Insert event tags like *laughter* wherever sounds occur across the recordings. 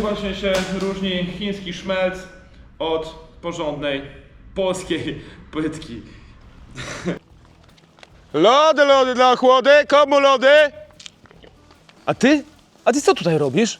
właśnie się różni chiński szmelc od porządnej polskiej płytki. Lody, lody dla chłody, komu lody? A ty? A ty co tutaj robisz?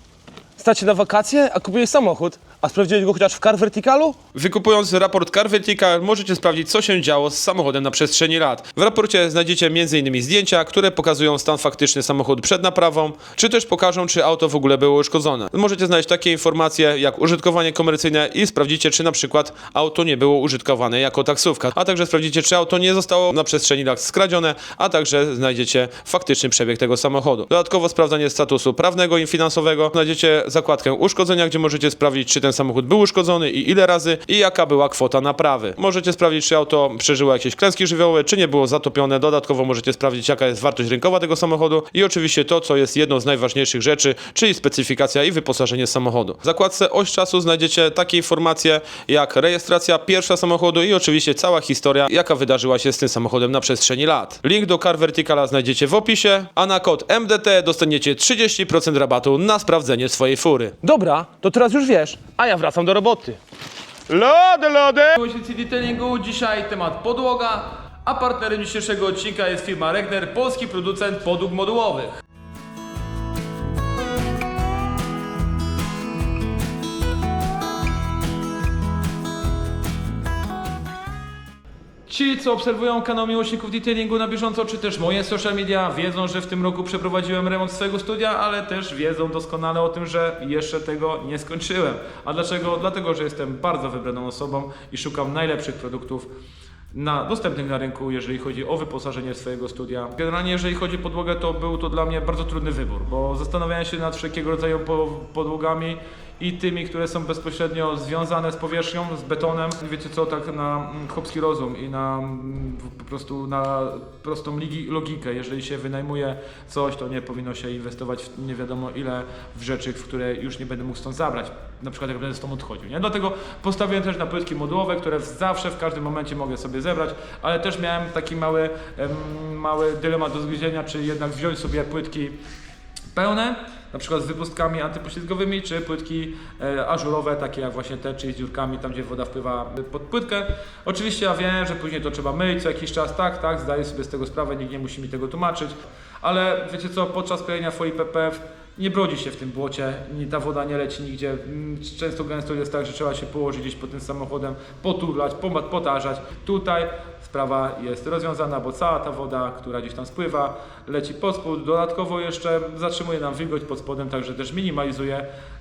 Stać się na wakacje, a kupiłeś samochód? A sprawdziłeś go chociaż w Car Verticalu? Wykupując raport Car Vertical możecie sprawdzić co się działo z samochodem na przestrzeni lat. W raporcie znajdziecie m.in. zdjęcia, które pokazują stan faktyczny samochodu przed naprawą, czy też pokażą czy auto w ogóle było uszkodzone. Możecie znaleźć takie informacje jak użytkowanie komercyjne i sprawdzicie czy na przykład auto nie było użytkowane jako taksówka, a także sprawdzicie czy auto nie zostało na przestrzeni lat skradzione, a także znajdziecie faktyczny przebieg tego samochodu. Dodatkowo sprawdzanie statusu prawnego i finansowego. Znajdziecie zakładkę uszkodzenia, gdzie możecie sprawdzić czy ten samochód był uszkodzony i ile razy i jaka była kwota naprawy. Możecie sprawdzić czy auto przeżyło jakieś klęski żywiołowe, czy nie było zatopione. Dodatkowo możecie sprawdzić jaka jest wartość rynkowa tego samochodu i oczywiście to co jest jedną z najważniejszych rzeczy, czyli specyfikacja i wyposażenie samochodu. W zakładce oś czasu znajdziecie takie informacje jak rejestracja pierwsza samochodu i oczywiście cała historia jaka wydarzyła się z tym samochodem na przestrzeni lat. Link do Car Verticala znajdziecie w opisie, a na kod MDT dostaniecie 30% rabatu na sprawdzenie swojej fury. Dobra, to teraz już wiesz, a ja wracam do roboty. Lody, lody! Łysicy Detailingu, dzisiaj temat podłoga, a partnerem dzisiejszego odcinka jest firma Regner, polski producent podłóg modułowych. Ci, co obserwują kanał Miłośników Detailingu na bieżąco, czy też moje social media, wiedzą, że w tym roku przeprowadziłem remont swojego studia, ale też wiedzą doskonale o tym, że jeszcze tego nie skończyłem. A dlaczego? Dlatego, że jestem bardzo wybraną osobą i szukam najlepszych produktów na, dostępnych na rynku, jeżeli chodzi o wyposażenie swojego studia. Generalnie, jeżeli chodzi o podłogę, to był to dla mnie bardzo trudny wybór, bo zastanawiałem się nad wszelkiego rodzaju po, podłogami i tymi, które są bezpośrednio związane z powierzchnią, z betonem. Wiecie co, tak na mm, chłopski rozum i na mm, po prostu na prostą logikę. Jeżeli się wynajmuje coś, to nie powinno się inwestować w nie wiadomo ile w rzeczy, w które już nie będę mógł stąd zabrać. Na przykład jak będę stąd odchodził. Nie? Dlatego postawiłem też na płytki modułowe, które zawsze w każdym momencie mogę sobie zebrać, ale też miałem taki mały, mały dylemat do zgryzienia, czy jednak wziąć sobie płytki pełne, na przykład z wypustkami antypoślizgowymi, czy płytki e, ażurowe, takie jak właśnie te, czyli z dziurkami, tam gdzie woda wpływa pod płytkę. Oczywiście ja wiem, że później to trzeba myć co jakiś czas, tak, tak, zdaję sobie z tego sprawę, nikt nie musi mi tego tłumaczyć, ale wiecie co, podczas klejenia folii PPF nie brodzi się w tym błocie, ni- ta woda nie leci nigdzie. Mm, Często gęsto jest tak, że trzeba się położyć gdzieś pod tym samochodem, poturlać, potarzać. Tutaj sprawa jest rozwiązana, bo cała ta woda, która gdzieś tam spływa, leci pod spód. Dodatkowo jeszcze zatrzymuje nam wilgoć pod spodem, także też minimalizuje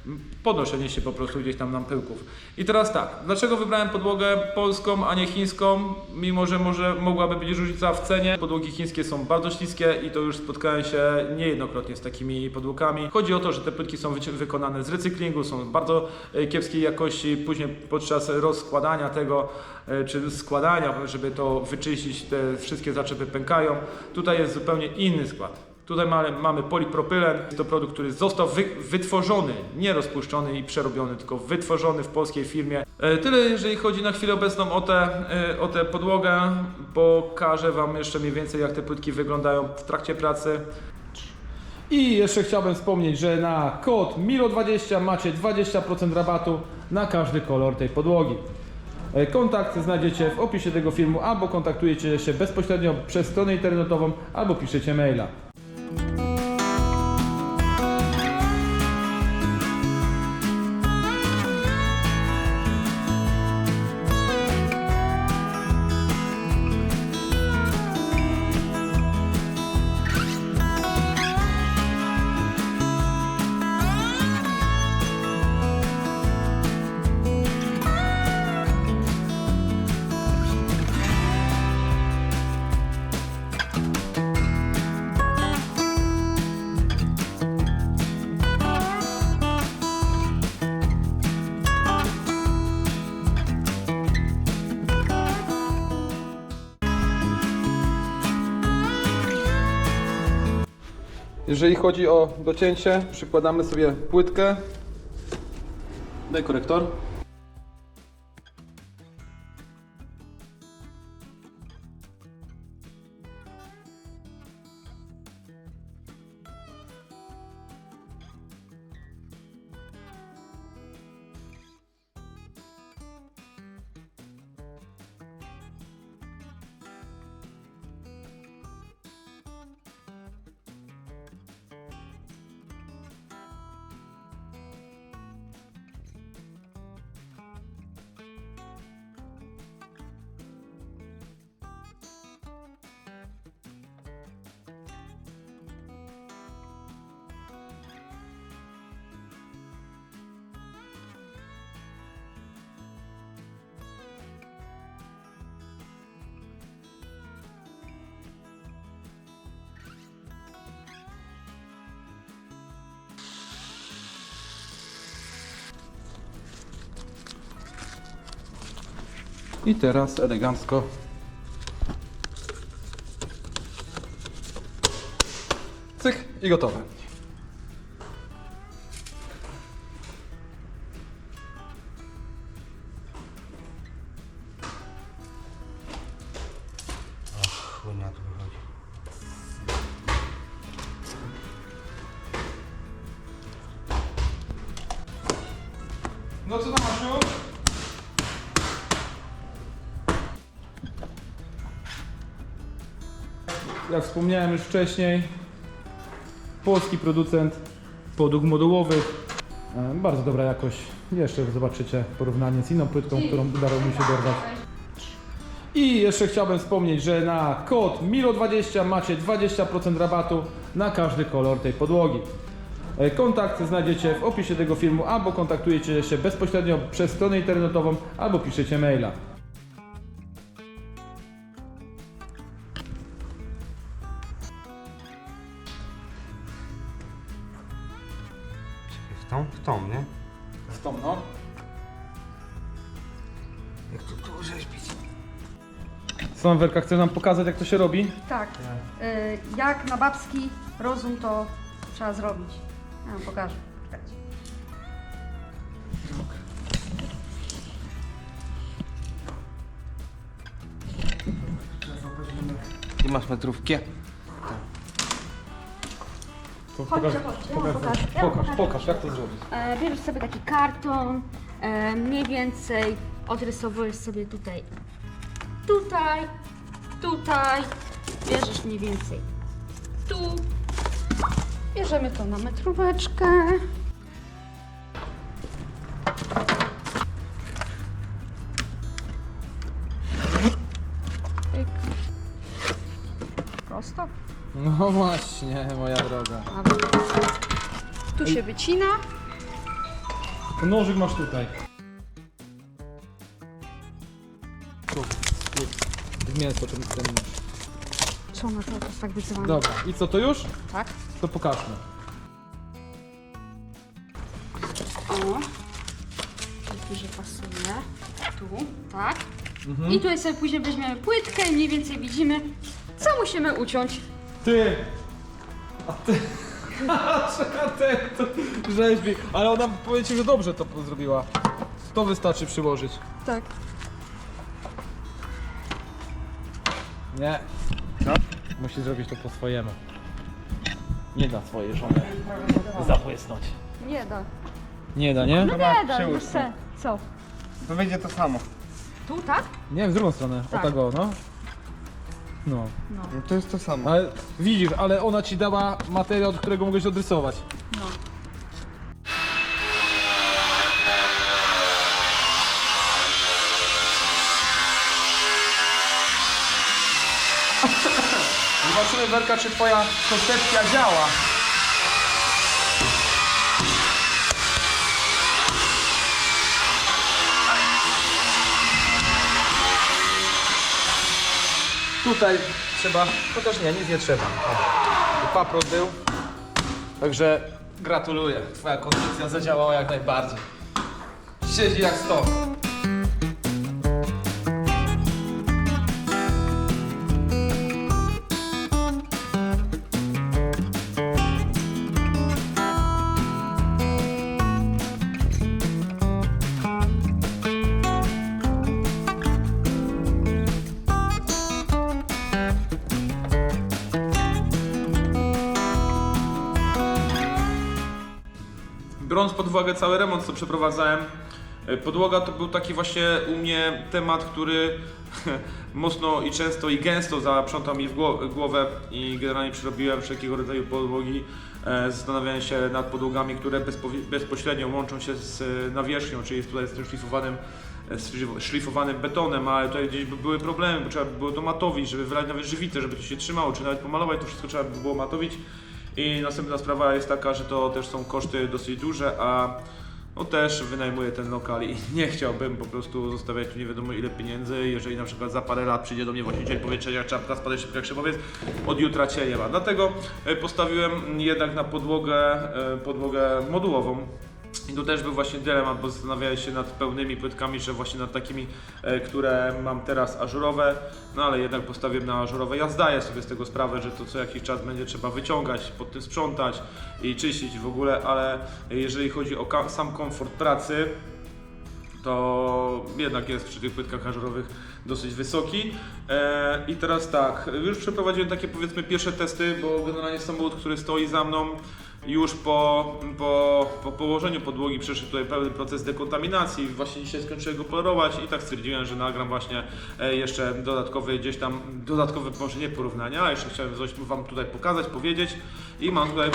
mm, podnoszenie się po prostu gdzieś tam nam pyłków. I teraz tak, dlaczego wybrałem podłogę polską, a nie chińską, mimo że może mogłaby być różnica w cenie. Podłogi chińskie są bardzo śliskie i to już spotkałem się niejednokrotnie z takimi podłogami. Chodzi o to, że te płytki są wykonane z recyklingu, są bardzo e, kiepskiej jakości. Później podczas rozkładania tego, e, czy składania, żeby to wyczyścić, te wszystkie zaczepy pękają. Tutaj jest zupełnie inny skład. Tutaj mamy, mamy polipropylen. To produkt, który został wy, wytworzony, nie rozpuszczony i przerobiony, tylko wytworzony w polskiej firmie. E, Tyle jeżeli chodzi na chwilę obecną o tę o tę podłogę. Pokażę Wam jeszcze mniej więcej jak te płytki wyglądają w trakcie pracy. I jeszcze chciałbym wspomnieć, że na kod MILO20 macie 20% rabatu na każdy kolor tej podłogi. E, Kontakt znajdziecie w opisie tego filmu albo kontaktujecie się bezpośrednio przez stronę internetową albo piszecie maila. Jeżeli chodzi o docięcie, przykładamy sobie płytkę. Daj korektor. I teraz elegancko. Cyk i gotowe. Wspomniałem już wcześniej, polski producent podłóg modułowych. E, Bardzo dobra jakość. Jeszcze zobaczycie porównanie z inną płytką, którą udało mi się dorwać. I jeszcze chciałbym wspomnieć, że na kod MILO20 macie 20% rabatu na każdy kolor tej podłogi. E, Kontakt znajdziecie w opisie tego filmu, albo kontaktujecie się bezpośrednio przez stronę internetową, albo piszecie maila. Tą? W tą, nie? Z tą, no. Jak tu tu rzeźbić? Sławwerka, chce nam pokazać jak to się robi? Tak. Y, jak na babski rozum to trzeba zrobić. Ja wam pokażę. Czekajcie. Ty masz metrówkę? To Chodźcie, chodźcie, ja pokaż, pokażę. pokaż jak to zrobić. E, bierzesz sobie taki karton, e, mniej więcej odrysowujesz sobie tutaj, tutaj, tutaj, bierzesz mniej więcej tu, bierzemy to na metróweczkę. No właśnie, moja droga. Tu się wycina. Nożyk masz tutaj. Tu, tu. W mięso ten, ten nóż. Co ona to jest tak wyzywana? Dobra, i co to już? Tak. To pokażmy. O. Tu że pasuje. Tu, tak. I tutaj sobie później weźmiemy płytkę i mniej więcej widzimy, co musimy uciąć. Ty! A ty... *laughs* A ty to rzeźbi. Ale ona powie ci, że dobrze to zrobiła. To wystarczy przyłożyć. Tak. Nie. Co? Musi zrobić to po swojemu. Nie da swojej żony zabłysnąć. Nie da. Nie da, nie? No nie da, no se. Co? To będzie to samo. Tu, tak? Nie, w drugą stronę. Tak. O tego, no. No. No to jest to samo. Ale widzisz, ale ona ci dała materiał, od którego mogłeś odrysować. No. Zobaczymy, Werka, czy twoja koncepcja działa. Tutaj trzeba, chociaż nie, nic nie trzeba. O, paprot był. Także gratuluję. Twoja koncepcja zadziałała jak najbardziej. Siedzi jak stok. Biorąc pod uwagę cały remont, co przeprowadzałem, e, podłoga to był taki właśnie u mnie temat, który *laughs* mocno i często i gęsto zaprzątał mi w gło- głowę i generalnie przerobiłem wszelkiego rodzaju podłogi. E, Zastanawiałem się nad podłogami, które bezpośrednio łączą się z e, nawierzchnią, czyli tutaj z tym szlifowanym, szlif- szlifowanym betonem, ale tutaj gdzieś by były problemy, bo trzeba by było to matowić, żeby wylać nawet żywicę, żeby to się trzymało, czy nawet pomalować, to wszystko trzeba by było matowić. I następna sprawa jest taka, że to też są koszty dosyć duże, a no też wynajmuję ten lokal i *laughs* nie chciałbym po prostu zostawiać tu nie wiadomo ile pieniędzy, jeżeli na przykład za parę lat przyjdzie do mnie właściciel powietrzenia czapka, spadnie szybko jak szybowiec, od jutra cię nie ma. Dlatego e, postawiłem jednak na podłogę, e, podłogę modułową. I tu też był właśnie dylemat, bo zastanawiałem się nad pełnymi płytkami, czy właśnie nad takimi, e, które mam teraz ażurowe, no ale jednak postawiłem na ażurowe. Ja zdaję sobie z tego sprawę, że to co jakiś czas będzie trzeba wyciągać, pod tym sprzątać i czyścić w ogóle, ale jeżeli chodzi o sam komfort pracy, to jednak jest przy tych płytkach ażurowych dosyć wysoki. E, I teraz tak, już przeprowadziłem takie powiedzmy pierwsze testy, bo generalnie samochód, który stoi za mną, już po, po, po położeniu podłogi przeszedł tutaj pełny proces dekontaminacji. Właśnie dzisiaj skończyłem go polerować i tak stwierdziłem, że nagram właśnie e, jeszcze dodatkowy gdzieś tam, dodatkowe może nie porównania, jeszcze chciałem coś Wam tutaj pokazać, powiedzieć i mam tutaj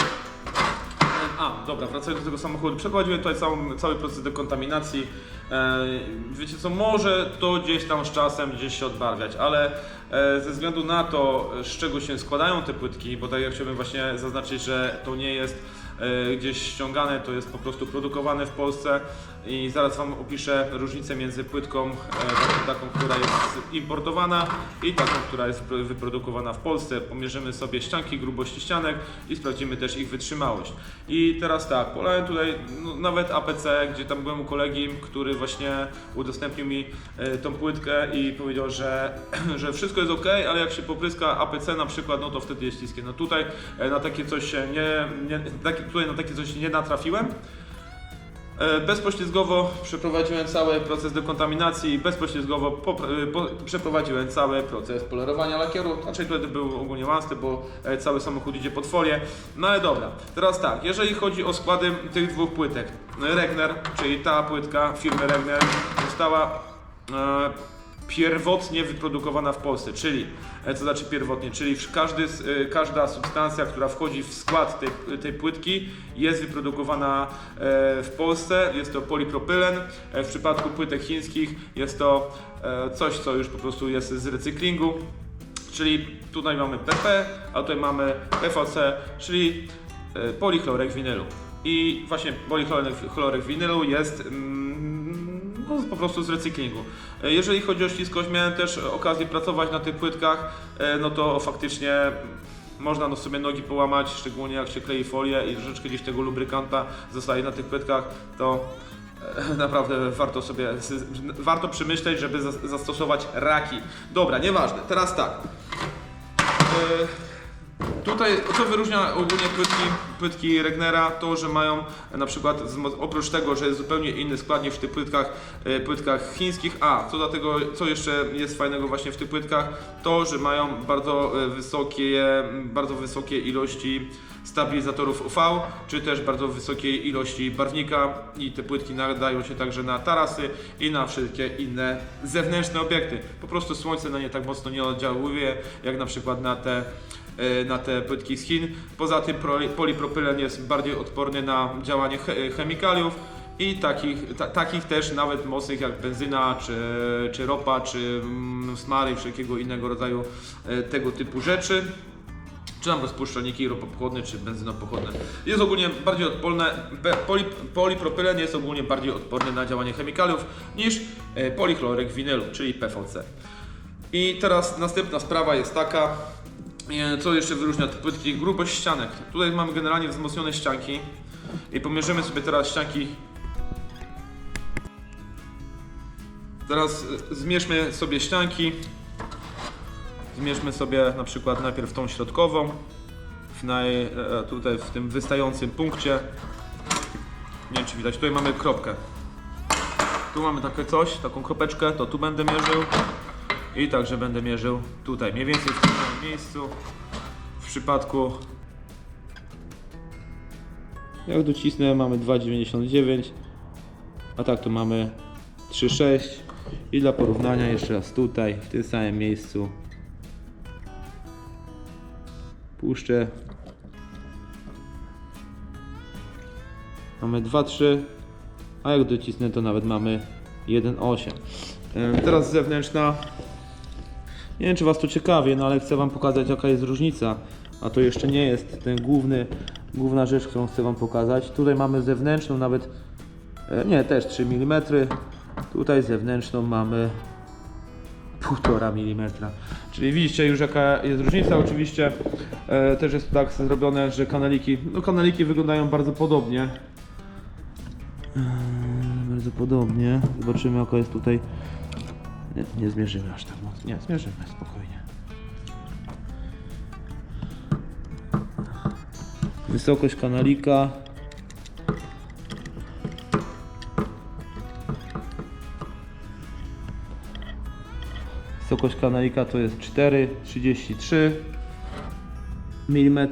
a, dobra, wracając do tego samochodu. Przeprowadziłem tutaj całą, cały proces dekontaminacji. E, wiecie co, może to gdzieś tam z czasem gdzieś się odbarwiać, ale e, ze względu na to, z czego się składają te płytki, bo tak jak chciałbym właśnie zaznaczyć, że to nie jest e, gdzieś ściągane, to jest po prostu produkowane w Polsce i zaraz Wam opiszę różnicę między płytką taką, która jest importowana i taką, która jest wypro- wyprodukowana w Polsce. Pomierzymy sobie ścianki, grubości ścianek i sprawdzimy też ich wytrzymałość. I teraz tak, polałem tutaj no, nawet APC, gdzie tam byłem u kolegi, który właśnie udostępnił mi e, tą płytkę i powiedział, że, *clears throat* że wszystko jest ok, ale jak się popryska APC na przykład, no to wtedy jest śliskie. No tutaj e, na takie coś nie, nie tutaj na takie coś nie natrafiłem. E, Bezpoślizgowo przeprowadziłem cały proces dekontaminacji, bezpoślizgowo popr- po, przeprowadziłem cały proces polerowania lakieru. Znaczy tutaj był ogólnie łansty, bo e, cały samochód idzie pod folię. No ale dobra, teraz tak, jeżeli chodzi o składy tych dwóch płytek. Regner, czyli ta płytka firmy Regner została e, pierwotnie wyprodukowana w Polsce, czyli e, co znaczy pierwotnie, czyli każdy, e, każda substancja, która wchodzi w skład tej, tej płytki jest wyprodukowana e, w Polsce, jest to polipropylen, w przypadku płytek chińskich jest to coś, co już po prostu jest z recyklingu, czyli tutaj mamy PP, a tutaj mamy PVC, czyli polichlorek winylu. I właśnie polichlorek chlorek winylu jest mm, no, po prostu z recyklingu. E, Jeżeli chodzi o śliskość, miałem też okazję pracować na tych płytkach, e, no to faktycznie można no sobie nogi połamać, szczególnie jak się klei folię i troszeczkę gdzieś tego lubrykanta zostaje na tych płytkach, to e, *laughs* naprawdę warto sobie, warto przemyśleć, żeby zas- zastosować raki. Dobra, nieważne, teraz tak. Tutaj, co wyróżnia ogólnie płytki, płytki Regnera, to, że mają e, na przykład, oprócz tego, że jest zupełnie inny składnik w tych płytkach, e, płytkach chińskich, a co do tego, co jeszcze jest fajnego właśnie w tych płytkach, to, że mają bardzo e, wysokie, bardzo wysokie ilości stabilizatorów UV, czy też bardzo wysokiej ilości barwnika i te płytki nadają się także na tarasy i na wszelkie inne zewnętrzne obiekty. Po prostu słońce na nie tak mocno nie oddziałuje, jak na przykład na te na te płytki z Chin. Poza tym pro- polipropylen jest bardziej odporny na działanie che- chemikaliów i takich, ta, takich też nawet mocnych jak benzyna, czy, czy ropa, czy mm, smary wszelkiego innego rodzaju e, tego typu rzeczy czy tam rozpuszczalniki ropopochodne, czy benzynopochodne. Jest ogólnie bardziej odporne, poli, polipropylen jest ogólnie bardziej odporny na działanie chemikaliów niż e, polichlorek winylu, czyli PVC. I teraz następna sprawa jest taka, e, co jeszcze wyróżnia te płytki, grubość ścianek. Tutaj mamy generalnie wzmocnione ścianki i pomierzymy sobie teraz ścianki. Teraz e, zmierzmy sobie ścianki. Zmierzmy sobie na przykład najpierw tą środkową, w naj, e, tutaj w tym wystającym punkcie. Nie wiem czy widać, tutaj mamy kropkę. Tu mamy takie coś, taką kropeczkę, to tu będę mierzył. I także będę mierzył tutaj, mniej więcej w tym miejscu. W przypadku jak docisnę mamy 2,99 a tak to mamy 3,6 i dla porównania jeszcze raz tutaj w tym samym miejscu. Puszczę. Mamy 2,3 a jak docisnę to nawet mamy 1,8 Em, teraz zewnętrzna nie wiem czy Was to ciekawie, no ale chcę Wam pokazać jaka jest różnica a to jeszcze nie jest ten główny główna rzecz, którą chcę Wam pokazać tutaj mamy zewnętrzną nawet e, nie, też 3 mm tutaj zewnętrzną mamy 1,5 mm. Czyli widzicie już jaka jest różnica. Oczywiście e, też jest tak zrobione, że kanaliki, no kanaliki wyglądają bardzo podobnie. bardzo podobnie. Zobaczymy jaka jest tutaj... Nie, nie zmierzymy aż tak mocno. Nie, zmierzymy, spokojnie. Wysokość kanalika. Wysokość kanalika to jest 4,33 mm.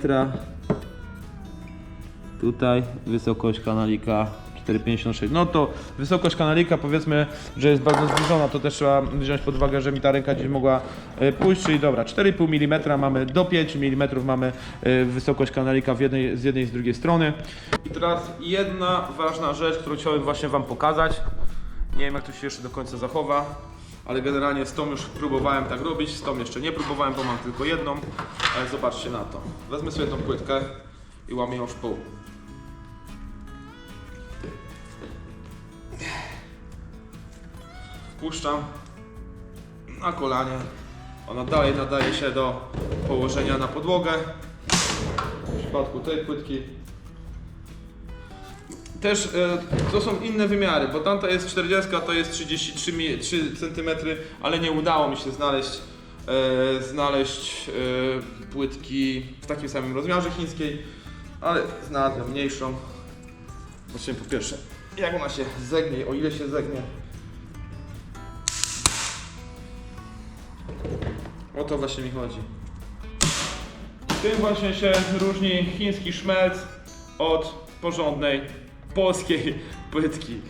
Tutaj wysokość kanalika 4,56. No to wysokość kanalika powiedzmy, że jest bardzo zbliżona, to też trzeba wziąć pod uwagę, że mi ta ręka gdzieś mogła e, pójść, czyli dobra, 4,5 mm mamy do 5 mm mamy e, wysokość kanalika jednej, z jednej i z drugiej strony. I teraz jedna ważna rzecz, którą chciałem właśnie Wam pokazać. Nie wiem jak to się jeszcze do końca zachowa, ale generalnie z tą już próbowałem tak robić, z tą jeszcze nie próbowałem, bo mam tylko jedną, ale zobaczcie na to. Wezmę sobie tą płytkę i łamię ją w pół. Wpuszczam na kolanie. Ona dalej nadaje się do położenia na podłogę. W przypadku tej płytki też e, to są inne wymiary, bo tamta jest 40, a to jest 33 mi- 3 cm, ale nie udało mi się znaleźć, e, znaleźć e, płytki w takim samym rozmiarze chińskiej, ale znalazłem mniejszą. Zobaczymy po pierwsze, jak ona się zegnie, o ile się zegnie. O to właśnie mi chodzi. Tym właśnie się różni chiński szmelc od porządnej polskiej płytki.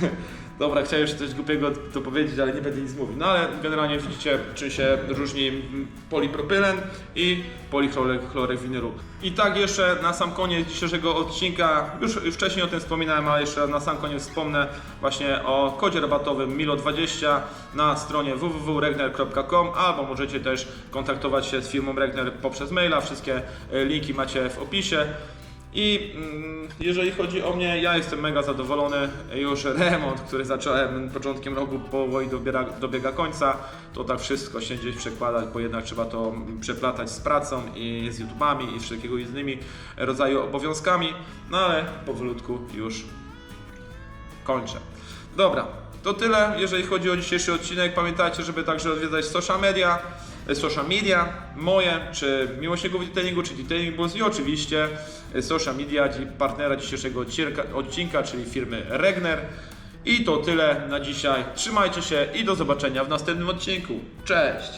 *laughs* Dobra, chciałem jeszcze coś głupiego to powiedzieć, ale nie będę nic mówił. No ale generalnie widzicie, czym się różni polipropylen i polichlorek winylu. I tak jeszcze na sam koniec dzisiejszego odcinka, już, już wcześniej o tym wspominałem, ale jeszcze na sam koniec wspomnę właśnie o kodzie rabatowym Milo20 na stronie www.regner.com albo możecie też kontaktować się z firmą Regner poprzez maila. Wszystkie e, linki macie w opisie. I mm, jeżeli chodzi o mnie, ja jestem mega zadowolony. Już remont, który zacząłem początkiem roku powoli dobiera, dobiega końca, to tak wszystko się gdzieś przekładać, bo jednak trzeba to przeplatać z pracą i z YouTubami i wszelkiego innymi rodzaju obowiązkami, no ale powolutku już kończę. Dobra, to tyle, jeżeli chodzi o dzisiejszy odcinek. Pamiętajcie, żeby także odwiedzać social media, social media moje, czy Miłośników Detailingu, czy Detailing Bus i oczywiście e, social media partnera dzisiejszego odcinka, czyli firmy Regner. I to tyle na dzisiaj. Trzymajcie się i do zobaczenia w następnym odcinku. Cześć!